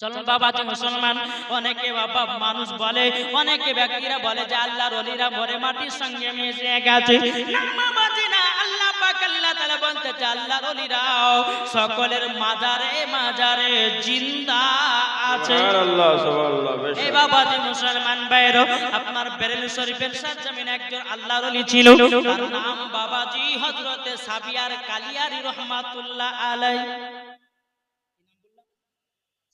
চলুন বাবা যে মুসলমান। অনেকে বাবা মানুষ বলে অনেকে ব্যক্তিরা বলে যে আল্লাহর অলিরা মরে মাটির সঙ্গে মিশে গেছে। না বাবাজি না আল্লাহ পাক আল্লাহ তাআলা বলতেছে আল্লাহর অলিরাও সকলের মাজারে মাজারে জিন্দা আছে। সুবহানাল্লাহ সুবহানাল্লাহ এই বাবা যে মুসলমান ভাইরো আপনার বেরেলি শরীফের সাজ্জামিন একজন আল্লাহর ওলি ছিল। তার নাম বাবাজি হযরতে সাবিয়ার কালিয়ারি রহমাতুল্লাহ আলাই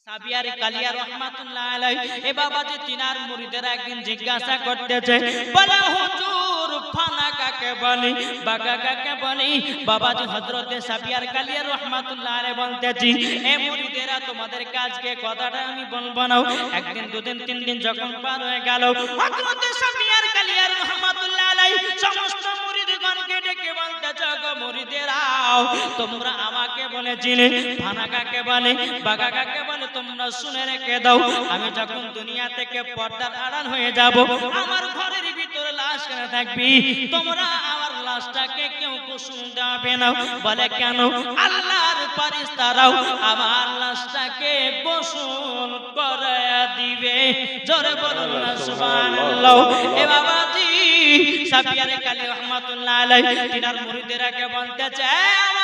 সাবিয়ার কালিয়া রহমাতুল্লাহ আলাই এ বাবাজি তিনার মুরিদেরা একদিন জিজ্ঞাসা করতেছে বলে হুজুর ফানা কাকে বলি বাগা কাকে বলি? বাবাজি হযরতে সাবিয়ার কালিয়া রহমাতুল্লাহ আলাই বলতেছি এ মুরিদেরা তোমাদের কাজকে কথাটা আমি বলব না। একদিন দুদিন তিন দিন যখন পার হয়ে গেল হযরতে সাবিয়ার কালিয়া রহমাতুল্লাহ আলাই সমস্ত মুরিদগণকে ডেকে বলতেছে গো মুরিদেরাও তোমরা আমাকে বলেছিলে ফানা কাকে বলে বাগা কাকে বলে তোমরা শুনে রেখে দাও, আমি যখন দুনিয়া থেকে পর্দার আড়াল হয়ে যাব, আমার ঘরের ভিতরে লাশ কেন থাকবি? তোমরা আমার লাশটাকে কেউ কুসুম দেবে না। বলে কেন? আল্লাহর পারিস্তারাও আমার লাশটাকে গোসল করে দিবে। জোরে বলুন না, সুবহানাল্লাহ। এ বাবাজি সাবিয়ারে কালী রহমাতুল্লাহ আলাইহি, তিনার মুরিদেরাকে বলতেছে, "এ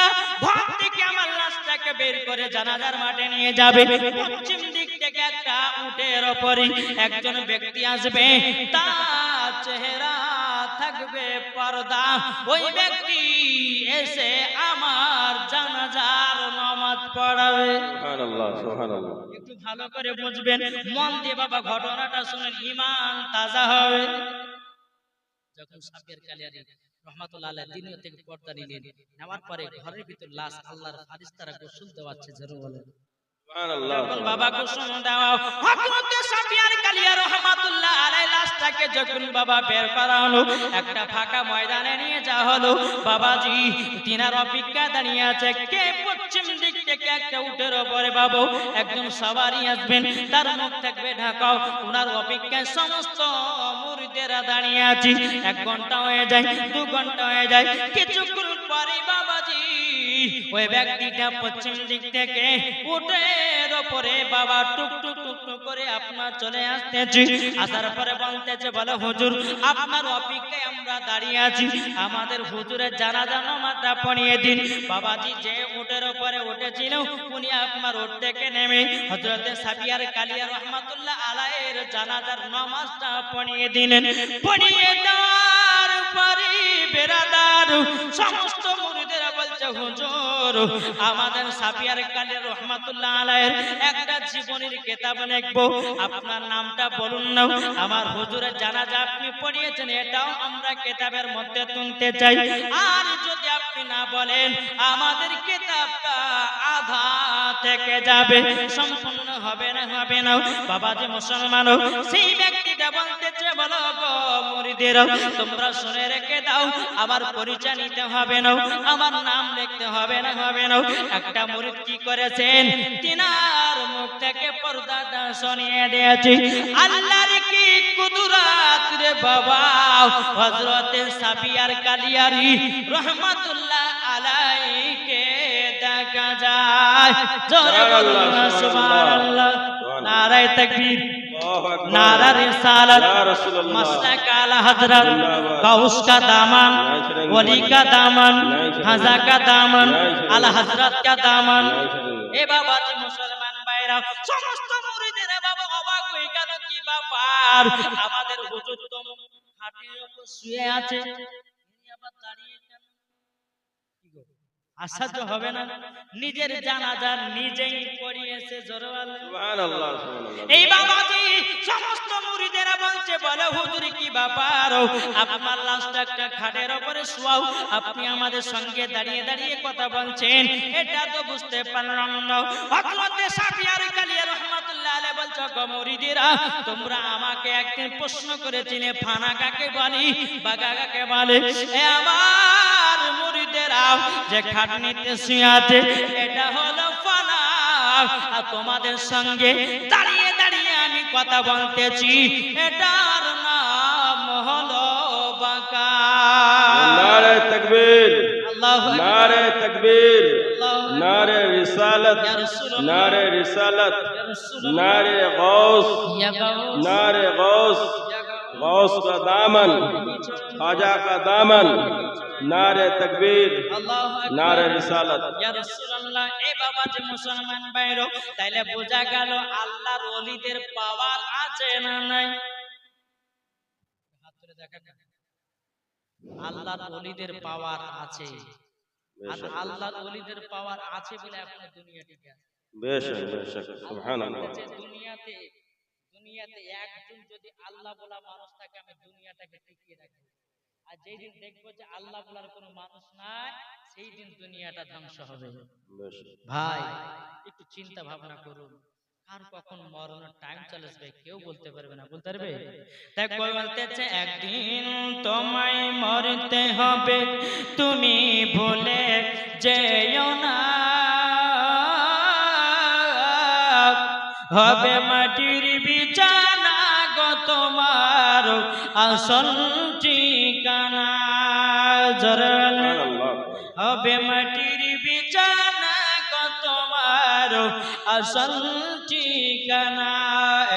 আমার ঘর থেকে আমার লাশটাকে বের করে জানাজার মাঠে নিয়ে যাবে। পশ্চিম দিক থেকে একটা উটের ওপরে একজন ব্যক্তি আসবে। তার চেহারা থাকবে পর্দা। ওই ব্যক্তি এসে আমার জানাজার নামাজ পড়াবে। একটু ভালো করে বুঝবেন মন দিয়ে বাবা ঘটনাটা শুনেন ইমান তাজা হবে। যখন সাপের কালিয়ারি রহমাতুল্লাহ আলাইহি থেকে পর্দা নিলেন। নেওয়ার পরে ঘরের ভিতর লাশ আল্লাহর ফারিস্তারা গোসল দেওয়াচ্ছে জেরো বলেন। বাবা গোসল দেওয়া হযরত সাফিয়ার কালিয়া রহমাতুল্লাহ আলাইহি লাশটাকে যখন বাবা বের করা হলো একটা ফাঁকা ময়দানে নিয়ে যাওয়া হলো। বাবাজি তিনার অপেক্ষা দাঁড়িয়ে আছে। কে পশ্চিম দিক থেকে একটা উটের ওপরে বাবু? একজন সওয়ারি আসবেন। তার মুখ থাকবে ঢাকাও। ওনার অপেক্ষায় সমস্ত দাঁড়িয়ে আছে। এক ঘণ্টা হয়ে যায় দু ঘণ্টা হয়ে যায় কিছুক্ষণ ওই ব্যক্তিটা পশ্চিম দিক থেকে উটের ওপরে বাবা টুক টুক টুক টুক করে আপনার চলে আসতেছে। আসার পরে বলতেছে, বলে, হুজুর, আপনার অপেক্ষায় আমরা দাঁড়িয়ে আছি। আমাদের হুজুরের জানাজা নামাজটা পড়িয়ে দিন। বাবাজি যে উটের ওপরে উঠেছিল, উনি আপনার উট থেকে নেমে হযরতে সাবিয়ার কালিয়া রহমাতুল্লাহ আলাইহির জানাজার নামাজটা পড়িয়ে দিলেন। পড়িয়ে দেওয়ার পরে বেরাদার সমস্ত আমাদের সাবিয়ার কালিয়া রহমাতুল্লাহ একটা লিখব। আপনার নামটা বলুন না। আমার আপনি পড়িয়েছেন, এটাও আমরা কিতাবের মধ্যে তুলতে চাই। আর যদি আপনি না বলেন, আমাদের কিতাবটা আধা থেকে যাবে। সম্পূর্ণ হবে না হবে না। বাবা যে মুসলমান সেই ব্যক্তিটা বলতেছে বলো গো মুরিদের তোমরা শুনে রেখে দাও আমার পরিচয় নিতে হবে না আমার নাম লিখতে হবে না হবে না। একটা মুরিদ কি করেছেন? তিনার মুখ থেকে পর্দাটা সরিয়ে দিয়েছে। আল্লাহর কি কুদরাত রে বাবা? হযরতে সাবিয়ার কালিয়ারি রহমাতুল্লাহ আলাইকে দেখা যায়। সুবহানাল্লাহ। নারায়ে তাকবীর। नारा रिसालत या रसूलुल्लाह मस्तक आला हजरत गौस का दामन वली का दामन खाजा का दामन आला हजरत का दामन এ বাবা যে মুসলমান ভাইরা সমস্ত মুরিদেরা বাবা অবাক হয়ে গেল কি ব্যাপার আমাদের হুজুর তো খাটের উপর শুয়ে আছে আশ্চর্য হবে না। নিজের জানাজার নিজেই পড়িয়েছে জোরওয়ালা। সুবহানাল্লাহ সুবহানাল্লাহ। এই বাবাজি সমস্ত মুরিদেরা বলছে বলে হুজুর কি ব্যাপার? আপনার লাশটা একটা খাটের উপরে শোয়াও। আপনি আমাদের সঙ্গে দাঁড়িয়ে দাঁড়িয়ে কথা বলছেন। এটা তো বুঝতে পারলাম না। হযরতে সাফিয়ার কালিয়া রহমাতুল্লাহ আলাইহি বলছো গো মুরিদেরা তোমরা আমাকে একদিন প্রশ্ন করেছিলে ফানা কাকে বলি বাগা কাকে বলে? এ আমার দাও যে খাটনিতে শুয়াতে এটা হলো ফানা আর তোমাদের সঙ্গে দাঁড়িয়ে দাঁড়িয়ে আমি কথা বলতেছি এটার নাম হলো নারে তকবীর নারে তকবীর নারে রিসালত নারে রিসালত নারে গৌস নারে গৌস غوث دامن خواجہ کا دامن নার তকবীর নার রিসালাত। ইয়া রাসূলুল্লাহ এ বাবা যে মুসলমান ভাইরো তাইলে বোঝা গেল আল্লাহর ওলিদের পাওয়ার আছে না নাই? হাত তুলে দেখা আল্লাহর ওলিদের পাওয়ার আছে। আর আল্লাহর ওলিদের পাওয়ার আছে বলে আপনার দুনিয়া টিকে আছে। বেশ বেশ সুবহানাল্লাহ। দুনিয়াতে দুনিয়াতে একজন যদি আল্লাহ বলা মানুষ থাকে আমি দুনিয়াটাকে টিকিয়ে রাখি। আর যেই দিন দেখব যে আল্লাহ বলার কোন মানুষ নাই সেই দিন দুনিয়াটা ধ্বংস হবে। ভাই একটু চিন্তা ভাবনা করুন। আর কখন মরণের টাইম চলে আসবে কেউ বলতে পারবে না বলতে পারবে? তাই কই বলতেছে একদিন তোমায় মরতে হবে। তুমি বলে যেও না। হবে মাটির বিছানা গো তোমার আসল ঠিকানা। জরাল। হবে মাটির বিছানা গো তোমার আসল ঠিকানা।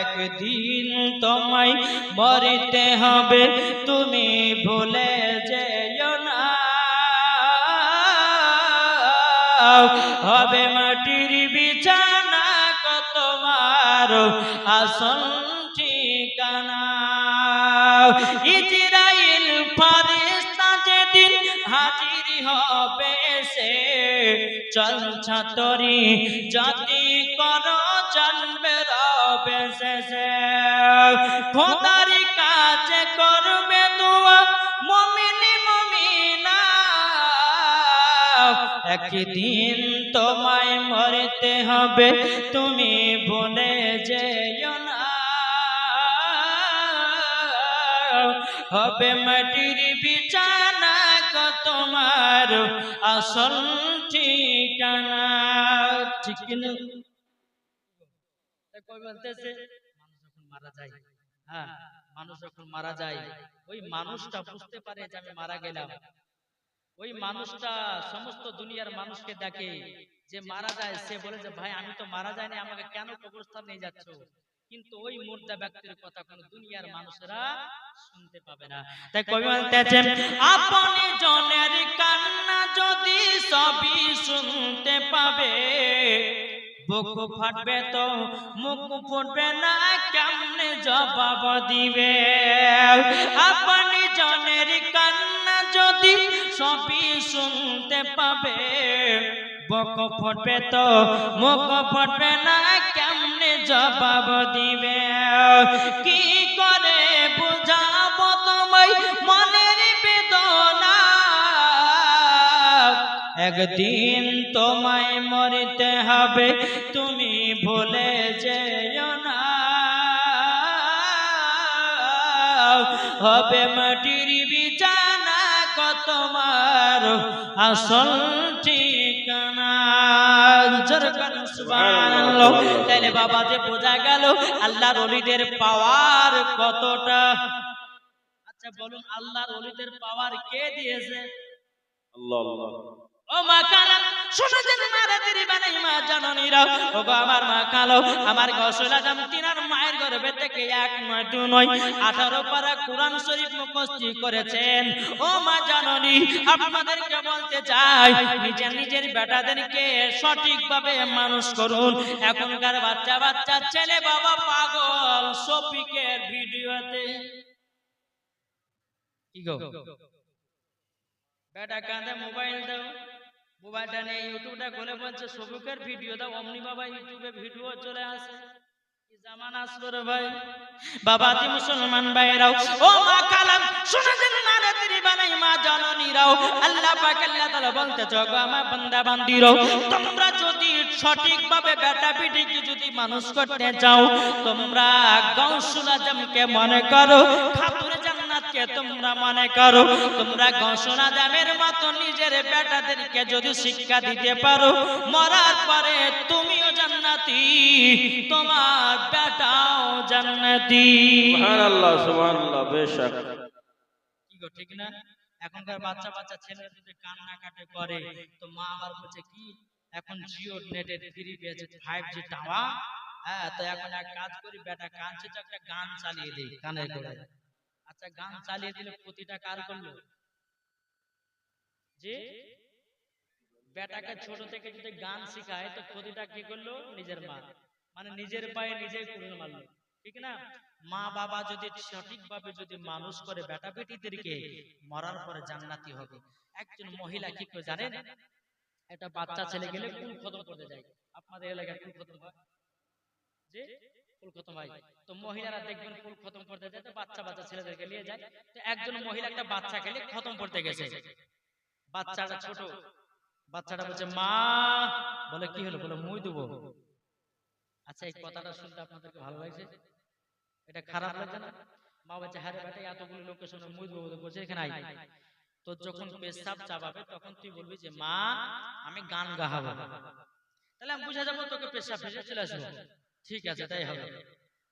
একদিন তোমায় মরিতে হবে তুমি ভুলে যেও না। হবে মাটির বিছানা তোমার আসল ঠিকানা। ইজরাইল ফারিস্তা যেদিন হাজির হবে, সে চল ছাতরি জাতি কর জানবে রবে শেষে। খোদারি একদিন তোমায় মরতে হবে, তুমি বলে না। হবে মাটির গো তোমার আসল ঠিকানা। ঠিক মারা যায় হ্যাঁ মানুষ যখন মারা যায়, ওই মানুষটা বুঝতে পারে যে আমি মারা গেলাম। ওই মানুষটা সমস্ত দুনিয়ার মানুষকে দেখে যে মারা যায়, সে বলে যে, ভাই, আমি তো মারা যায়নি আমাকে কেন কবরস্থান নিয়ে যাচ্ছ? কিন্তু ওই মুর্দা ব্যক্তির কথা কোন দুনিয়ার মানুষেরা শুনতে পাবে না। তাই কবি বলতেছেন, আপনি জনের কান্না যদি সবই শুনতে পাবে, বুক ফাটবে তো মুখ ফুটবে না, কেমনে জবাব দিবে? আপনি জনের কান্না যদি সবই শুনতে পাবে। বক ফটবে তো, মুখ ফটবে না, কেমনে জবাব দিবে? কি করে বুঝাবো তোমায় মনের বেদনা? একদিন তোমায় মরতে হবে, তুমি ভুলে যেও না। হবে মাটির তোমার আসল ঠিকানা। বাবা যে বোঝা গেল আল্লাহ রলিদের পাওয়ার কতটা। আচ্ছা বলুন আল্লাহর অলিদের পাওয়ার কে দিয়েছে? আল্লাহ আল্লাহ। ও মা মা মায়ের এক দু নয়, আঠারো কোরআন করেছেন। ও মা চাই, নিজের নিজের বেটাদেরকে সঠিকভাবে মানুষ করুন। এখনকার বাচ্চা বাচ্চা, ছেলে বাবা পাগল, শফিকের ভিডিওতে। কি গো? বেটা কাঁধে মোবাইল দাও। মোবাইলটা নিয়ে ইউটিউবটা খুলে বলছে, সবুকের ভিডিও দাও। অমনি বাবা ইউটিউবে ভিডিও চলে আসে। ও কালাম আল্লাহ তোমরা যদি সঠিকভাবে যদি মানুষ করতে চাও, তোমরা মনে করো, খাতুরে তোমরা মনে করো তোমরা ঘোষণা দামের মতো নিজের বেটাদেরকে যদি শিক্ষা দিতে পারো মরার পরে তুমিও জান্নাতি তোমার বেটাও জান্নাতি। সুবহানাল্লাহ সুবহানাল্লাহ বেশক। কি গো ঠিক না? এখনকার বাচ্চা বাচ্চা ছেলে যদি কান্না কাটে করে তো মা আবার বলছে কি? এখন জিও নেটের ফ্রি পেয়েছে ফাইভ জি টাওয়ার? হ্যাঁ তো এখন এক কাজ করি বেটা কানছে তো একটা গান চালিয়ে দিই কানে করে আচ্ছা গান চালিয়ে দিলে ক্ষতিটা কার করল? যে? বেটাকে ছোট থেকে যদি গান শেখায়, তো ক্ষতিটা কি করল? নিজের মা। মানে নিজের পায়ে নিজেই কুড়ুল মারলো। ঠিক না? মা বাবা যদি সঠিকভাবে যদি মানুষ করে বেটা বেটিদেরকে, মরার পরে জান্নাতি হবে। একজন মহিলা কি করে জানেন? একটা বাচ্চা ছেলে গেলে কুল খতম করতে যায় আপনাদের এলাকায় কুল খতম হয়। যে? হয় তো বাচ্চা আচ্ছা হ্যাঁ এতগুলো লোকের সামনে মুই দেবো বলছে, এখানে আই তো যখন পেশাব চাবাবে তখন তুই বলবি যে, মা, আমি গান গাহাবো। তাহলে আমি বুঝে যাব তোকে পেশাব ফেসে চলে আসব। ঠিক আছে তাই হবে।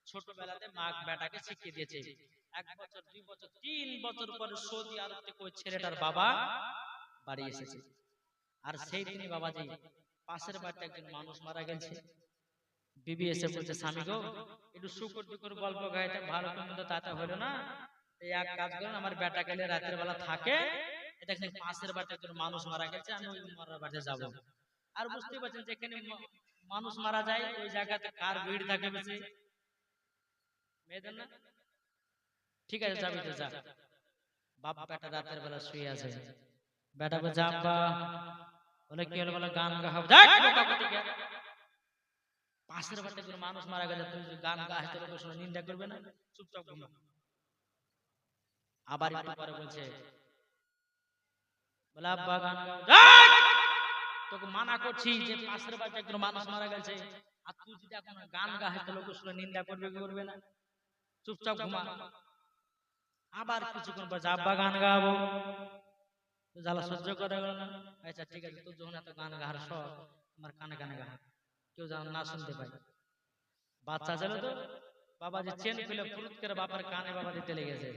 ছোটবেলাতে মা বেটাকে শিখিয়ে দিয়েছে এক বছর দুই বছর তিন বছর পরে সৌদি আরব থেকে ওই ছেলেটার বাবা বাড়ি এসেছে। আর সেই দিনই বাবাজি পাশের বাড়িতে একজন মানুষ মারা গেছে। বিবি এসে বলছে স্বামী গো একটু শুকর টুকুর গল্প গাইতে ভালো কিন্তু তাতে হলো না। এই এক কাজ করেন আমার বেটা গেলে রাতের বেলা থাকে। এটা দেখেন পাশের বাড়িতে একজন মানুষ মারা গেছে আমি ওই মরার বাড়িতে যাব। আর বুঝতে পারছেন যেখানে ম- মানুষ মারা যায়, ওই জায়গাতে কার ভিড় থাকে বেশি? মেয়েদের না? ঠিক আছে, যাবি তো, যা। বাপ বেটা রাতের বেলা শুয়ে আছে। বেটা বলে, যা আব্বা। বলে, কি হলো? বলে, গান গাহাব। পাশের বাড়িতে কোনো মানুষ মারা গেলে তুই গান গাছ তোর শুনে নিন্দা করবে না? চুপচাপ ঘুমা। আবার একটু পরে বলছে, বলে, আব্বা, গান গাও! তোকে মানা করছি যে পাশের বাড়িতে একজন মানুষ মারা গেছে। আর তুই যদি এখন গান গাহে তো লোক শুনে নিন্দা করবে কি করবে না? চুপচাপ ঘুমা। আবার কিছুক্ষণ পর আব্বা গান গাবো। জ্বালা সহ্য করা গেল না। আচ্ছা ঠিক আছে তুই যখন এত গান গাহার শখ, আমার কানে কানে গাহা কেউ যেন না শুনতে পাই বাচ্চা ছিল তো, বাবা যে চেন খুলে ফুরুত করে বাবার কানে বাবা দিতে লেগেছে।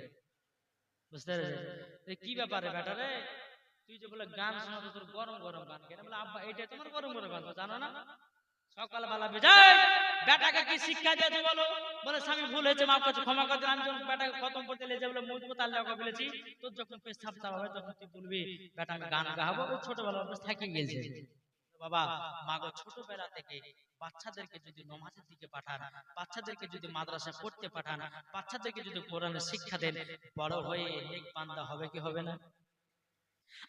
বুঝতে পেরেছে কি ব্যাপারে বেটা রে? তুই যে বলে গান শোনাতে তোর গরম গরম গান কেন বলে, আব্বা এটা তোমার গরম গরম গান। জানো না? বেজায়, বেটাকে কি শিক্ষা দিয়েছে বলো? বলে, স্বামী ভুল হয়েছে, মাফ করছে, ক্ষমা করছে আমি যখন বেটাকে খতম করতে বলে মুখ মতো আল্লাহ তোর যখন পেশাব চাপ হবে, তখন তুই বলবি, বেটা, আমি গান গাহাবো ওই ছোটবেলা অভ্যাস থাকি গেছে বাবা ছোটবেলা থেকে বাচ্চাদেরকে যদি নমাজের দিকে পাঠান, বাচ্চাদেরকে যদি মাদ্রাসা পড়তে পাঠান, বাচ্চাদেরকে যদি কোরআনের শিক্ষা দেন, বড় হয়ে নেক হবে কি হবে না?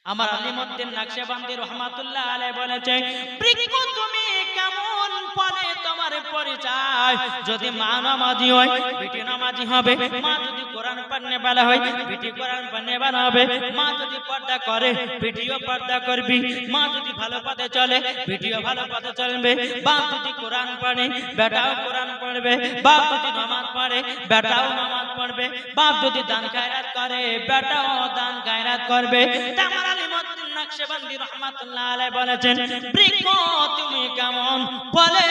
আমার আলিমদ্দিন নাকশাবান্দি রহমাতুল্লাহ আলাই বলেছে বৃক্ষ তুমি কেমন ফলে তোমার পরিচয়? যদি মা নামাজি হয় বেটি নামাজি হবে। মা যদি কোরআন পড়নে বালা হয় বিটি কোরআন পড়নে বালা হবে। মা যদি পর্দা করে বিটিও পর্দা করবি। মা যদি ভালো পথে চলে বিটিও ভালো পথে চলবে। বা যদি কোরআন পড়ে বেটাও কোরআন পড়বে। বা যদি নামাজ পড়ে বেটাও নামাজ পড়বে। বা যদি দান খায়রাত করে বেটাও দান খায়রাত করবে। তেমন তামার আলিমুদ্দিন নকশবন্দি রহমাতুল্লাহ আলাইহি বলেছেন বৃক্ষ তুমি কেমন? বলে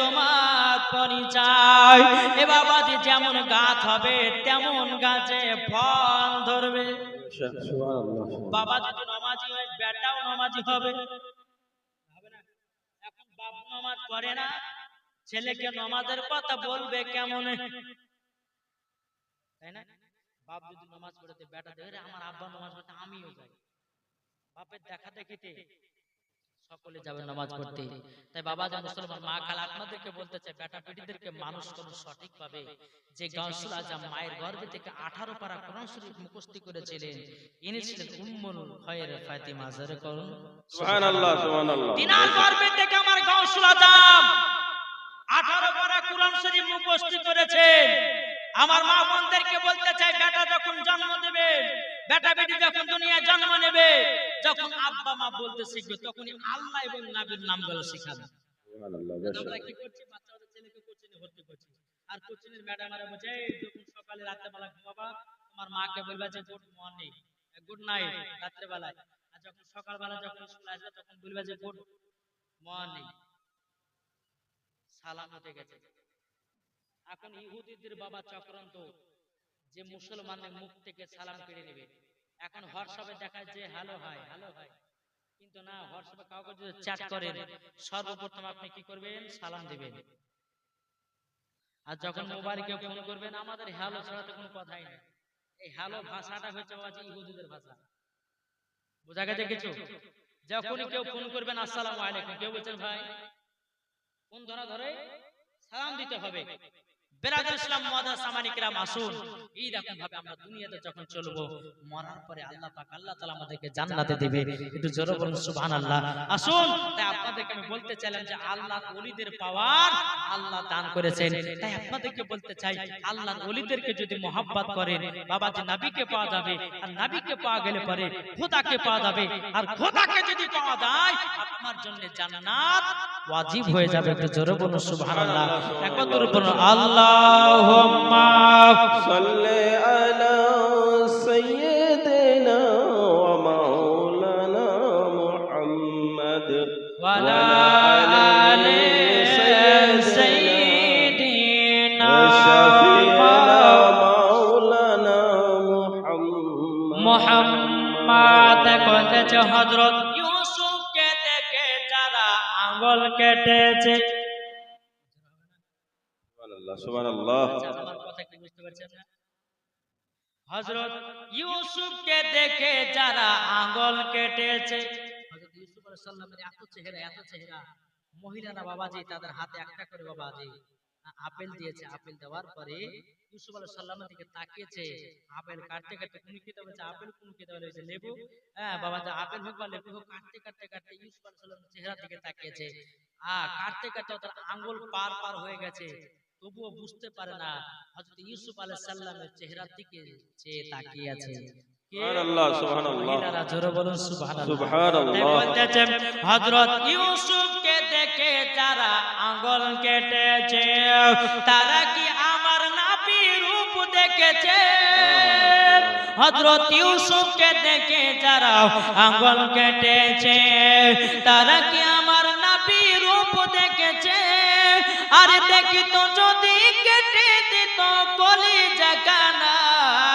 তোমার পরিচয়। এ বাবাজি যেমন গাছ হবে তেমন গাছে ফল ধরবে। বাবা যদি নামাজি হয় বেটাও নামাজি হবে। এখন বাপ নামাজ পড়ে না ছেলেকে নামাজের কথা বলবে কেমন? তাই না? বাপ যদি নামাজ পড়তে বেটা আমার আব্বা নামাজ পড়তে আমিও যাই। বাপের দেখা দেখিতে সকলে যাবে নামাজ পড়তে। তাই বাবা যা মুসলমান মা কাল আপনাদেরকে বলতে চাই বেটা বেটিদেরকে মানুষ করুন সঠিক ভাবে যে গাউসুল আজম মায়ের গর্ভে থেকে আঠারো পারা কোরআন শরীফ মুখস্থি করেছিলেন। ইনি ছিলেন উম্মুল খয়ের ফাতিমা। জোরে করুন। সুবহানাল্লাহ সুবহানাল্লাহ। তিনার গর্ভে থেকে আমার গাউসুল আজম আঠারো পারা কোরআন শরীফ মুখস্থি করেছেন। আমার মা বোনদেরকে বলতে চাই বেটা যখন জন্ম দেবে বেটা বেটি যখন নেবে যখন আব্বা মা বলতে শিখবে তখনই আল্লাহ এবং নাবির নামগুলো শিখাবে। সুবহানাল্লাহ বেশ আমরা কি করছি? বাচ্চাদের ছেলেকে কোচিনে ভর্তি করছি। আর কোচিনের ম্যাডামরা বলছে "এই, যখন সকালে ঘুমাবা তোমার মাকে বলবা যে গুড মর্নিং গুড নাইট আর যখন সকালবেলা যখন স্কুল আসবে তখন বলবা যে গুড মর্নিং। সালাম হতে গেছে। এখন ইহুদিদের বাবা চক্রান্ত যে মুসলমানের মুখ থেকে সালাম কেড়ে নেবে। এখন হোয়াটসঅ্যাপে যে হ্যালো হাই। হ্যালো হাই কিন্তু না, হোয়াটসঅ্যাপে কাউকে যদি চ্যাট করেন, সর্বপ্রথম আপনি কি করবেন? সালাম দিবেন। আর যখন মোবাইলে কেউ ফোন করবেন আমাদের হ্যালো ছাড়া তো কোনো কথাই নেই। এই হ্যালো ভাষাটা হচ্ছে ইহুদিদের ভাষা। বোঝা গেছে কিছু? কেউ ফোন করবেন আলাইকুম। কেউ বলছেন, ভাই, ফোন ধরা ধরে সালাম দিতে হবে। ইসলাম সামানিকরাম আসুন। এই রকম ভাবে আমরা দুনিয়াতে যখন চলবো, মরার পরে আল্লাহ পাক, আল্লাহ তাআলা আমাদেরকে জান্নাতে একটু জোরে বলুন, সুবহানাল্লাহ। আসুন। তাই আপনাদেরকে আমি বলতে চাইলাম যে আল্লাহর ওলিদের পাওয়ার আল্লাহ দান করেছেন। তাই আপনাদেরকে বলতে চাই, আল্লাহর ওলিদেরকে যদি মহাব্বত করেন বাবা যে নবীকে পাওয়া যাবে, আর নবীকে পাওয়া গেলে পরে খোদাকে পাওয়া যাবে। আর খোদাকে যদি পাওয়া যায়, আপনার জন্য জান্নাত ওয়াজিব হয়ে যাবে একটু জোরে বলুন সুবহানাল্লাহ। একবার জোরে বলুন আল্লাহুম্মা সাল্লি আলা সাইয়্যিদিনা ওয়া মাওলানা মুহাম্মদ। ওয়া আলা আলি সাইয়্যিদিনা মাওলানা মুহাম্মদ। মুহাম্মদ কথা হযরত পারছেন কেটেছে। হজরত ইউসুফকে দেখে যারা আঙ্গল কেটেছে। হযরত ইউসুফ আলাইহিস সালামের এত চেহারা এত চেহারা। মহিলারা বাবাজি তাদের হাতে একটা করে বাবাজি। আপেল দিয়েছে আপেল দেওয়ার পরে ইউসুফ আলাইহিস সালামের দিকে তাকিয়েছে আপেল কাটতে কাটতে কোন খেতে বলছে আপেল কোন খেতে বলেছে লেবু। হ্যাঁ বাবাজি আপেল হোক বা লেবু হোক কাটতে কাটতে কাটতে ইউসুফ আলাইহিস সালামের চেহারার দিকে তাকিয়েছে। আ কাটতে কাটতে তার আঙ্গুল পার পার হয়ে গেছে। তবুও বুঝতে পারে না হযরত ইউসুফ আলাইহিস সালামের চেহারার দিকে চেয়ে তাকিয়ে আছে হজরত দেখে যারা আঙ্গল কেটেছে তারা কি আমার রূপ দেখেছে? হজরত ইউসুফকে দেখে যারা আঙ্গল কেটেছে তারা কি আমার নাপি রূপ দেখেছে? আরে দেখি তো যদি কেটে দিত কলি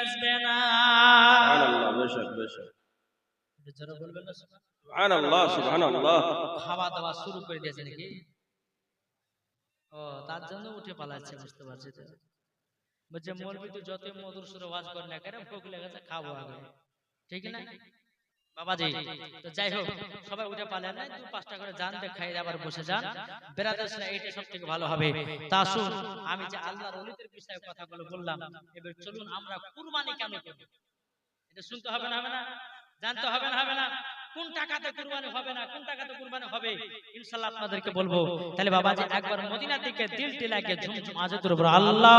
আসবে না। খাওয়া দাওয়া শুরু করে দিয়েছে নাকি? ও তার জন্য উঠে পালাচ্ছে বুঝতে পারছি বলছে মরবি তো যতই মধুর সুরে ওয়াজ কর না কেন কোকিলে লেগেছে খাব আগে। ঠিক না? কোন টাকাতে কুরবানি হবে আপনাদেরকে বলব। তাহলে বাবাজি একবার মদিনার দিকে দিল টিলাকে ঝুমঝুম আজ আল্লাহ